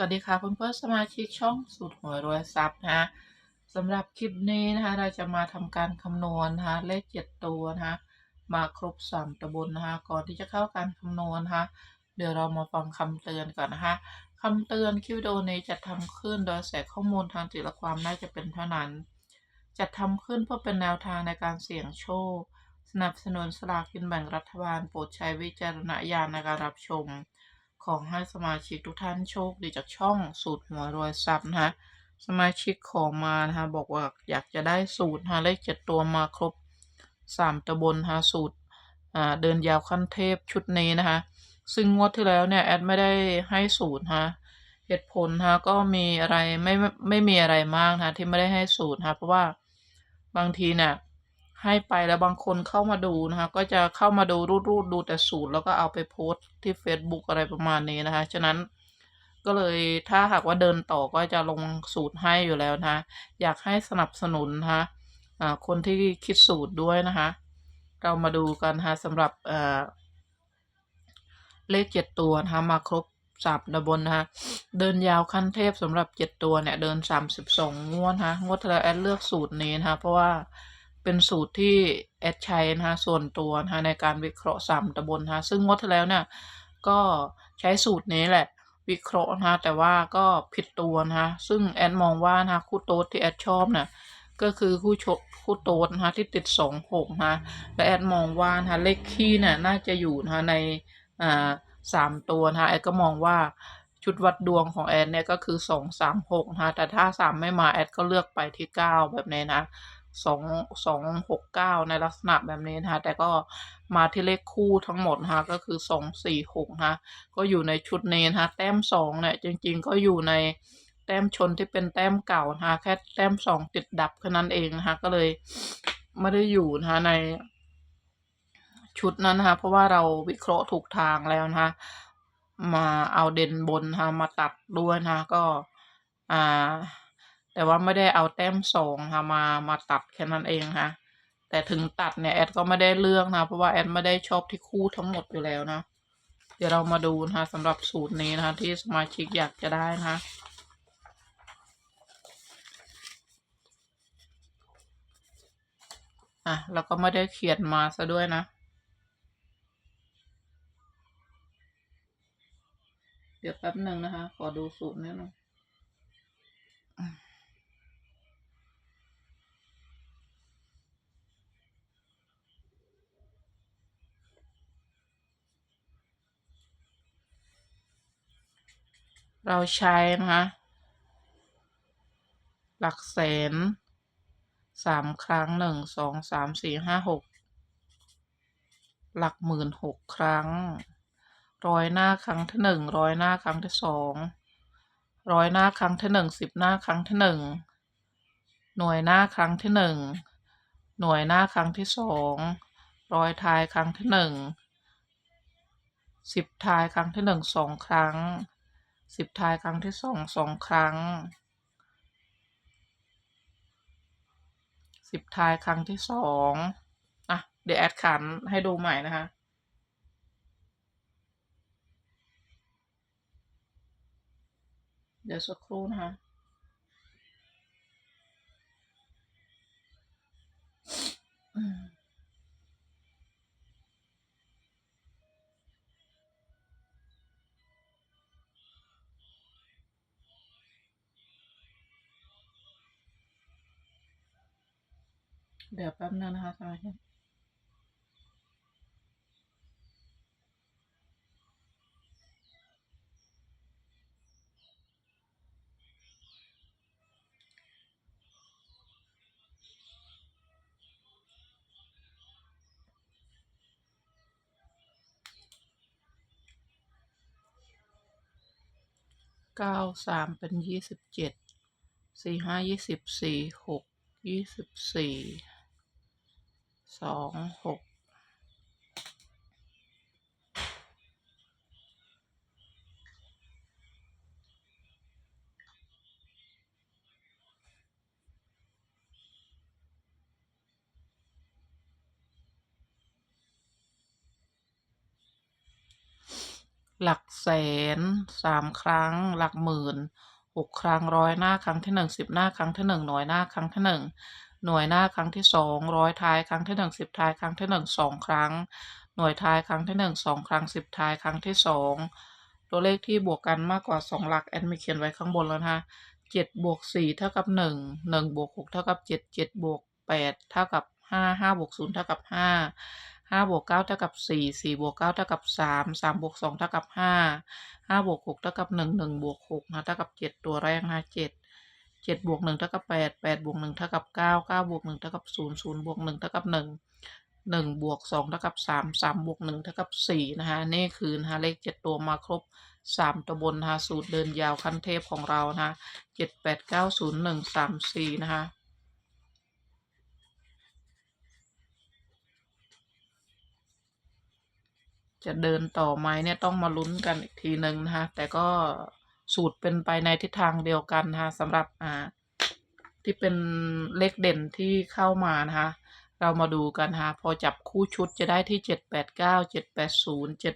วัสดีค่ะเพื่อนๆสมาชิกช่องสูตรหวยรวยทรัพย์นะฮะสำหรับคลิปนี้นะคะเราจะมาทำการคำนวณนะคะเลขเจ็ดตัวนะคะมาครบสามตะบนนะคะก่อนที่จะเข้าการคำนวณนะคะเดี๋ยวเรามาฟังคำเตือนก่อนนะคะคำเตือนคลิปวิดีโอนี้จะทำขึ้นโดยแสข้อมูลทางจิตและความน่าจะเป็นเท่านั้นจะทำขึ้นเพื่อเป็นแนวทางในการเสี่ยงโชค สนับสนุนสลากกินแบ่งรัฐบาลโปรดใช้วิจารณญาณในการรับชม ขอให้สมาชิกทุกท่านโชคดีจากช่องสูตรหัวรวยทรัพย์นะฮะสมาชิกขอมานะฮะบอกว่าอยากจะได้สูตรฮะเลขเจ็ดตัวมาครบสามตะบนฮะสูตรอ่าเดินยาวขั้นเทพชุดนี้นะคะ ซึ่งงวดที่แล้วเนี่ยแอดไม่ได้ให้สูตรฮะเหตุผลฮะก็มีอะไรไม่ไม่ไม่มีอะไรมากนะที่ไม่ได้ให้สูตรฮะเพราะว่าบางทีเนี่ย ให้ไปแล้วบางคนเข้ามาดูนะคะ ก็จะเข้ามาดูรูดรูดดูแต่สูตรแล้วก็เอาไปโพสต์ที่ Facebook อะไรประมาณนี้นะคะ ฉะนั้นก็เลยถ้าหากว่าเดินต่อก็จะลงสูตรให้อยู่แล้วนะคะอยากให้สนับสนุนนะคะคนที่คิดสูตรด้วยนะคะ เรามาดูกันนะคะสำหรับเลขเจ็ดตัวนะคะมาครบสามตะบนนะคะเดินยาวขั้นเทพสำหรับเจ็ดตัวเนี่ย เดินสามสิบสองงวดนะะงวดที่แล้วแอดเลือกสูตรนี้นะคะเพราะว่า เป็นสูตรที่แอดใช้นะคะส่วนตัวนะคะในการวิเคราะห์สามตะบนนะะซึ่งงวดที่แล้วเนี่ยก็ใช้สูตรนี้แหละวิเคราะห์นะคะแต่ว่าก็ผิดตัวนะคะซึ่งแอดมองว่านะคะคู่โต๊ดที่แอดชอบเนี่ยก็คือคู่ชกคู่โต๊ดนะคะที่ติดสองหกนะคะและแอดมองว่านะะเลขคี่เนี่ยน่าจะอยู่นะคะในอ่าสามตัวนะคะแอดก็มองว่าชุดวัดดวงของแอดเนี่ยก็คือสองสามหกนะคะแต่ถ้าสามไม่มาแอดก็เลือกไปที่เก้าแบบนี้นะ สองสองหกเก้าในลักษณะแบบนี้นะคะแต่ก็มาที่เลขคู่ทั้งหมดนะคะก็คือสองสี่หกนะคะก็อยู่ในชุดนี้นะคะแต้มสองเนี่ยจริง ๆ ก็อยู่ในแต้มชนที่เป็นแต้มเก่านะคะแค่แต้มสองติดดับแค่นั้นเองนะคะก็เลยไม่ได้อยู่นะคะในชุดนั้นนะคะเพราะว่าเราวิเคราะห์ถูกทางแล้วนะคะมาเอาเด่นบนนะคะมาตัดด้วยนะคะก็อ่า แต่ว่าไม่ได้เอาแต้มสองนะคะมามาตัดแค่นั้นเองนะคะแต่ถึงตัดเนี่ยแอดก็ไม่ได้เลือกนะเพราะว่าแอดไม่ได้ชอบที่คู่ทั้งหมดอยู่แล้วนะเดี๋ยวเรามาดูนะคะสำหรับสูตรนี้นะคะที่สมาชิกอยากจะได้นะคะอะแล้วก็ไม่ได้เขียนมาซะด้วยนะ เดี๋ยวแป๊บหนึ่งนะคะ ขอดูสูตรนิดนึง เราใช้นะคะ หลักแสนสามครั้งหนึ่งสองสามสี่ห้าหกหลักหมื่นหกครั้ง ร้อยหน้าครั้งที่หนึ่งร้อยหน้าครั้งที่สองร้อยหน้าครั้งที่หนึ่งสิบหน้าครั้งที่หนึ่งหน่วยหน้าครั้งที่หนึ่งหน่วยหน้าครั้งที่สองร้อยท้ายครั้งที่หนึ่งสิบท้ายครั้งที่หนึ่งสองครั้ง สิบท้ายครั้งที่สองสองครั้ง สิบท้ายครั้งที่สองอะ เดี๋ยวแอดขันให้ดูใหม่นะคะเดี๋ยวสักครู่นะคะ เดี๋ยวแป๊บนึงนะคะสมาชิกเก้าสามเป็นยี่สิบเจ็ดสี่ห้ายี่สิบสี่หกยี่สิบสี่ สองหกหลักแสนสามครั้ง หลักหมื่นหกครั้งร้อยหน้าครั้งที่หนึ่งสิบหน้าครั้งที่หนึ่งหน่วยหน้าครั้งที่หนึ่ง หน่วยหน้าครั้งที่สองร้อยท้ายครั้งที่หนึ่งสิบท้ายครั้งที่หนึ่งสองครั้ง หน่วยท้ายครั้งที่หนึ่งสองครั้งสิบท้ายครั้งที่สองตัวเลขที่บวกกันมากกว่าสองหลักแอดมิเขียนไว้ข้างบนแล้วนะคะเจ็ดบวกสี่เท่ากับหนึ่งหนึ่งบวกหกเท่ากับเจ็ดเจ็ดบวกแปดเท่ากับห้าห้าบวกศูนย์เท่ากับห้าห้าบวกเก้าเท่ากับสี่สี่บวกเก้าเท่ากับสามสามบวกสองเท่ากับห้าห้าบวกหกเท่ากับหนึ่งหนึ่งบวกหกนะเท่ากับเจ็ดตัวแรกนะเจ็ด เจ็ดบวกหนึ่งเท่ากับแปดแปดบวกหนึ่งเท่ากับเก้าเก้าบวกหนึ่งเท่ากับศูนย์ศูนย์บวกหนึ่งเท่ากับหนึ่งหนึ่งบวกสองเท่ากับสามสามบวกหนึ่งเท่ากับสี่นะคะนี่คือนะคะเลขเจ็ดตัวมาครบสามตัวบนนะคะสูตรเดินยาวขั้นเทพของเรานะคะเจ็ดแปดเก้าศูนย์หนึ่งสามสี่นะคะจะเดินต่อไหมเนี่ยต้องมาลุ้นกันอีกทีหนึ่งนะคะแต่ก็ สูตรเป็นไปในทิศทางเดียวกันนะคะสำหรับอ่าที่เป็นเลขเด่นที่เข้ามานะคะ เรามาดูกันนะคะพอจับคู่ชุดจะได้ที่เจ็ดแปดเก้าเจ็ดแปดศูนย์เจ็ด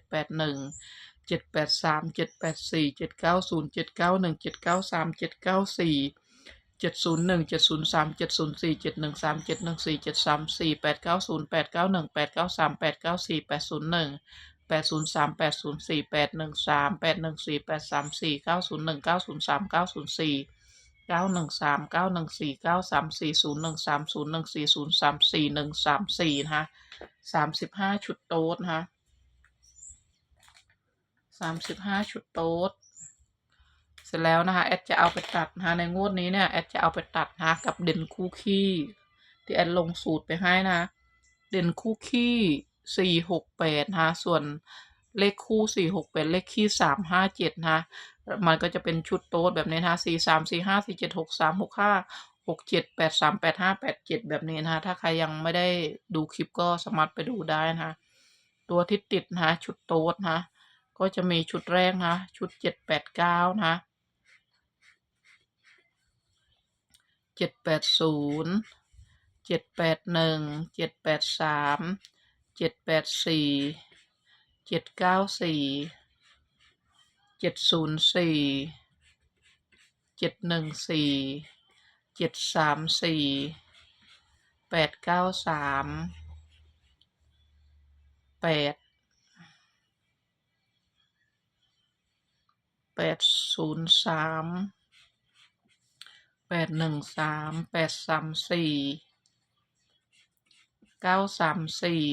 แปดศูนย์สามแปดศูนย์สี่แปดหนึ่งแปดศูนย์สามแปดศูนย์สี่แปดหนึ่งสามแปดหนึ่งสี่แปดสามสี่เก้าศูนย์หนึ่งเก้าศูนย์สามเก้าศูนย์สี่เก้าหนึ่งสามเก้าหนึ่งสี่เก้าสามสี่ศูนย์หนึ่งสามศูนย์หนึ่งสี่ศูนย์สามสี่หนึ่งสามสี่นะคะสามสิบห้าชุดโต๊ดนะคะสามสิบห้าชุดโต๊ดเสร็จแล้วนะคะแอดจะเอาไปตัดนะคะในงวดนี้เนี่ยแอดจะเอาไปตัดนะคะกับเด่นคู่ขี้ที่แอดลงสูตรไปให้นะ เด่นคู่ขี้ สี่หกแปดนะคะส่วนเลขคู่สี่หกเป็นเลขขี้สามห้าเจ็ดนะคะมันก็จะเป็นชุดโต๊ดแบบนี้นะคะสี่สามสี่ห้าสี่เจ็ดหกสามหกห้าหกเจ็ดแปดสามแปดห้าแปดเจ็ดแบบนี้นะคะถ้าใครยังไม่ได้ดูคลิปก็สามารถไปดูได้นะคะตัวที่ติดนะคะชุดโต๊ดนะคะก็จะมีชุดแรกนะคะชุดเจ็ดแปดเก้านะเจ็ดแปดศูนย์เจ็ดแปดหนึ่งเจ็ดแปดสาม เจ็ดแปดสี่เจ็ดเก้าสี่เจ็ดศูนย์สี่เจ็ดหนึ่งสี่เจ็ดสามสี่แปดเก้าสามแปดแปดศูนย์สามแปดหนึ่งสามแปดสามสี่เก้าสามสี่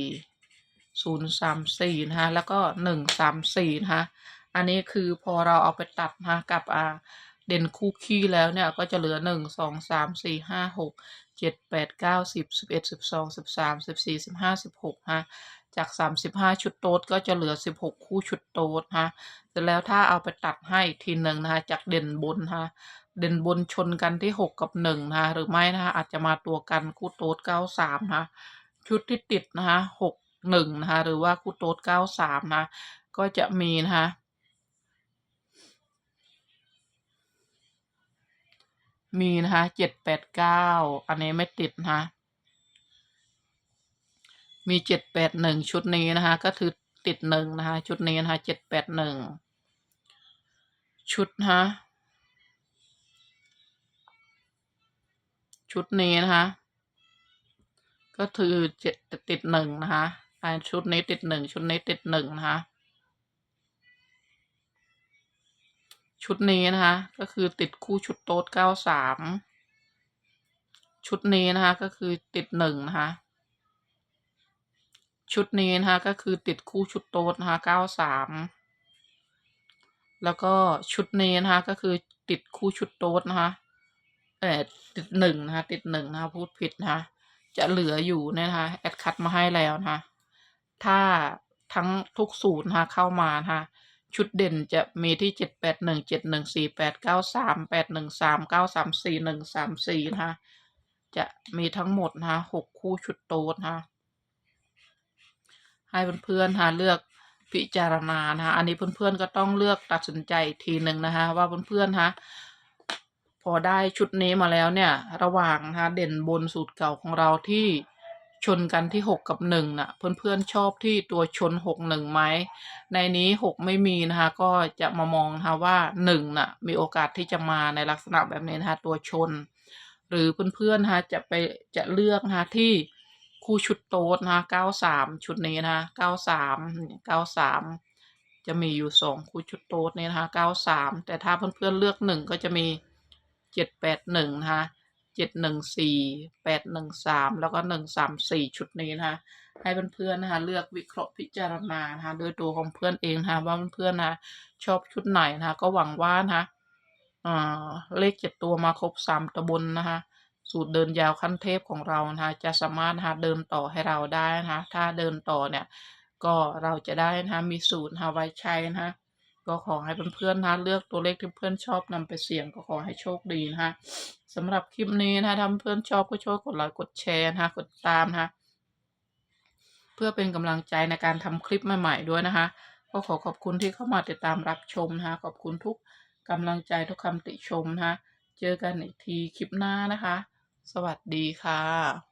ศูนย์สามสี่นะคะแล้วก็หนึ่งสามสี่นะคะอันนี้คือพอเราเอาไปตัดนะคะกับอ่าเด่นคู่ขี้แล้วเนี่ยก็จะเหลือหนึ่งสองสามสี่ห้าหกเจ็ดแปดเก้าสิบสิบเอ็ดสิบสองสิบสามสิบสี่สิบห้าสิบหกฮะจากสามสิบห้าชุดโต๊ดก็จะเหลือสิบหกคู่ชุดโต๊ดฮะเสร็จแล้วถ้าเอาไปตัดให้ทีหนึ่งนะคะจากเด่นบนฮะเด่นบนชนกันที่หกกับหนึ่งนะคะหรือไม่นะคะอาจจะมาตัวกันคู่โต๊ดเก้าสามนะคะชุดที่ติดนะคะหก หนึ่งนะคะ หรือว่าคู่โต๊ดเก้าสามนะ ก็จะมีนะคะมีนะคะเจ็ดแปดเก้าอันนี้ไม่ติดนะคะมีเจ็ดแปดหนึ่งชุดนี้นะคะ ก็คือติดหนึ่งนะคะ ชุดนี้นะคะเจ็ดแปดหนึ่งชุดนะชุดนี้นะคะ ก็คือเจ็ดติดหนึ่งนะคะ ชุดนี้ติดหนึ่งชุดนี้ติดหนึ่งนะคะ ชุดนี้นะคะ ก็คือติดคู่ชุดโต๊ดเก้าสามชุดนี้นะคะก็คือติดหนึ่งนะคะ ชุดนี้นะคะก็คือติดคู่ชุดโต๊ดนะคะเก้าสามแล้วก็ชุดนี้นะคะก็คือติดคู่ชุดโต๊ดนะคะเออติดหนึ่งนะคะติดหนึ่งนะคะพูดผิดนะคะจะเหลืออยู่เนี่ยนะคะแอดคัดมาให้แล้วนะคะ ถ้าทั้งทุกสูตรนะคะเข้ามานะคะชุดเด่นจะมีที่เจ็ดแปดหนึ่งเจ็ดหนึ่งสี่แปดเก้าสามแปดหนึ่งสามเก้าสามสี่หนึ่งสามสี่นะคะ จะมีทั้งหมดนะคะหกคู่ชุดโต๊ดนะคะ ให้เพื่อนๆหาเลือกพิจารณานะคะอันนี้เพื่อนๆก็ต้องเลือกตัดสินใจทีหนึ่งนะคะว่าเพื่อนๆฮะพอได้ชุดนี้มาแล้วเนี่ย ระหว่างนะคะเด่นบนสูตรเก่าของเราที่ ชนกันที่หกกับหนึ่งน่ะเพื่อนๆชอบที่ตัวชนหกหนึ่งไหมในนี้หกไม่มีนะคะก็จะมามองนะคะว่าหนึ่งน่ะมีโอกาสที่จะมาในลักษณะแบบนี้นะคะตัวชน หรือเพื่อนๆนะคะจะไปจะเลือกนะคะที่คู่ชุดโต๊ดนะคะเก้าสามชุดนี้นะคะเก้าสามเก้าสามจะมีอยู่สองคู่ชุดโต๊ดนี้นะคะเก้าสามแต่ถ้าเพื่อนๆเลือกหนึ่งก็จะมีเจ็ดแปดหนึ่งนะคะ เจ็ดหนึ่งสี่แปดหนึ่งสามแล้วก็หนึ่งสามสี่ชุดนี้นะคะให้เพื่อนๆนะคะเลือกวิเคราะห์พิจารณานะคะโดยตัวของเพื่อนเองนะคะว่าเพื่อนๆนะชอบชุดไหนนะคะก็หวังว่านะคะอ่าเลขเจ็ดตัวมาครบสามตะบนนะคะสูตรเดินยาวขั้นเทพของเรานะคะจะสามารถนะคะเดินต่อให้เราได้นะคะถ้าเดินต่อเนี่ยก็เราจะได้นะคะมีสูตรนะคะไว้ใช้นะคะ ก็ขอให้เพื่อนๆนะเลือกตัวเลขที่เพื่อนชอบนำไปเสี่ยงก็ขอให้โชคดีนะคะสำหรับคลิปนี้นะถ้าเพื่อนชอบก็ช่วยกดไลค์กดแชร์นะคะกดติดตามนะคะเพื่อเป็นกำลังใจในการทำคลิปใหม่ๆด้วยนะคะก็ขอขอบคุณที่เข้ามาติดตามรับชมนะคะขอบคุณทุกกำลังใจทุกคำติชมนะคะเจอกันอีกทีคลิปหน้านะคะ สวัสดีค่ะ